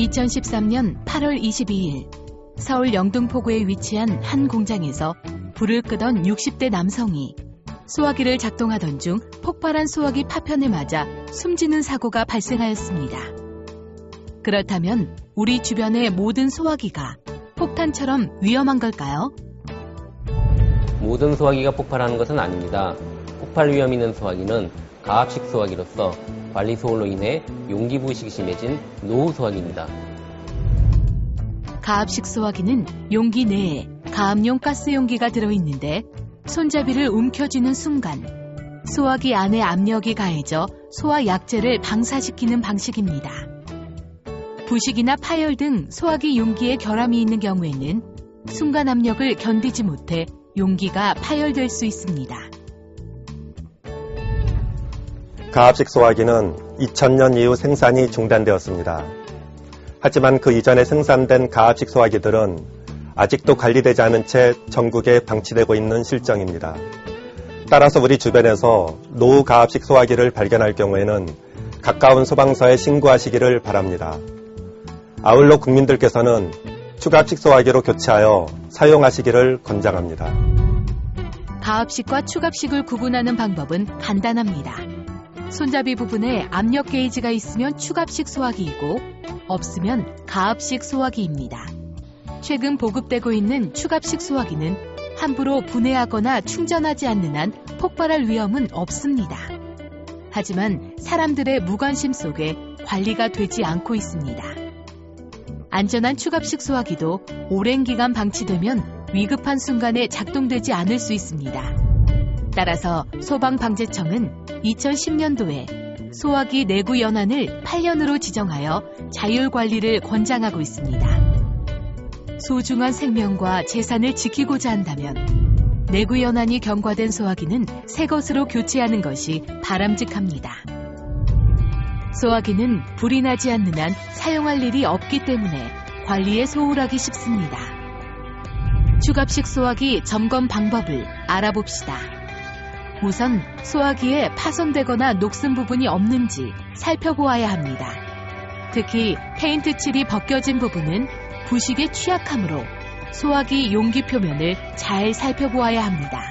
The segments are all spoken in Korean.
2013년 8월 22일 서울 영등포구에 위치한 한 공장에서 불을 끄던 60대 남성이 소화기를 작동하던 중 폭발한 소화기 파편에 맞아 숨지는 사고가 발생하였습니다. 그렇다면 우리 주변의 모든 소화기가 폭탄처럼 위험한 걸까요? 모든 소화기가 폭발하는 것은 아닙니다. 폭발 위험 있는 소화기는 가압식 소화기로서 관리 소홀로 인해 용기 부식이 심해진 노후 소화기입니다. 가압식 소화기는 용기 내에 가압용 가스 용기가 들어있는데 손잡이를 움켜쥐는 순간 소화기 안에 압력이 가해져 소화 약재를 방사시키는 방식입니다. 부식이나 파열 등 소화기 용기에 결함이 있는 경우에는 순간 압력을 견디지 못해 용기가 파열될 수 있습니다. 가압식 소화기는 2000년 이후 생산이 중단되었습니다. 하지만 그 이전에 생산된 가압식 소화기들은 아직도 관리되지 않은 채 전국에 방치되고 있는 실정입니다. 따라서 우리 주변에서 노후 가압식 소화기를 발견할 경우에는 가까운 소방서에 신고하시기를 바랍니다. 아울러 국민들께서는 추가압식 소화기로 교체하여 사용하시기를 권장합니다. 가압식과 추갑식을 구분하는 방법은 간단합니다. 손잡이 부분에 압력 게이지가 있으면 추갑식 소화기이고 없으면 가압식 소화기입니다. 최근 보급되고 있는 추갑식 소화기는 함부로 분해하거나 충전하지 않는 한 폭발할 위험은 없습니다. 하지만 사람들의 무관심 속에 관리가 되지 않고 있습니다. 안전한 추갑식 소화기도 오랜 기간 방치되면 위급한 순간에 작동되지 않을 수 있습니다. 따라서 소방방재청은 2010년도에 소화기 내구 연한을 8년으로 지정하여 자율 관리를 권장하고 있습니다. 소중한 생명과 재산을 지키고자 한다면 내구 연한이 경과된 소화기는 새 것으로 교체하는 것이 바람직합니다. 소화기는 불이 나지 않는 한 사용할 일이 없기 때문에 관리에 소홀하기 쉽습니다. 추갑식 소화기 점검 방법을 알아봅시다. 우선 소화기에 파손되거나 녹슨 부분이 없는지 살펴보아야 합니다. 특히 페인트 칠이 벗겨진 부분은 부식에 취약하므로 소화기 용기 표면을 잘 살펴보아야 합니다.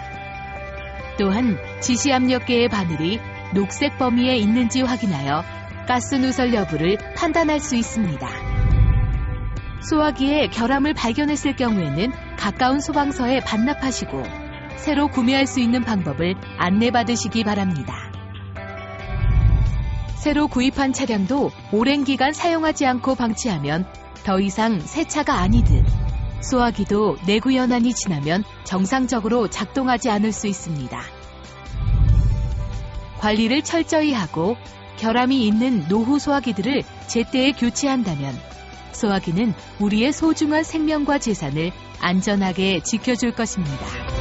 또한 지시압력계의 바늘이 녹색 범위에 있는지 확인하여 가스 누설 여부를 판단할 수 있습니다. 소화기에 결함을 발견했을 경우에는 가까운 소방서에 반납하시고 새로 구매할 수 있는 방법을 안내받으시기 바랍니다. 새로 구입한 차량도 오랜 기간 사용하지 않고 방치하면 더 이상 새 차가 아니듯 소화기도 내구 연한이 지나면 정상적으로 작동하지 않을 수 있습니다. 관리를 철저히 하고 결함이 있는 노후 소화기들을 제때에 교체한다면 소화기는 우리의 소중한 생명과 재산을 안전하게 지켜줄 것입니다.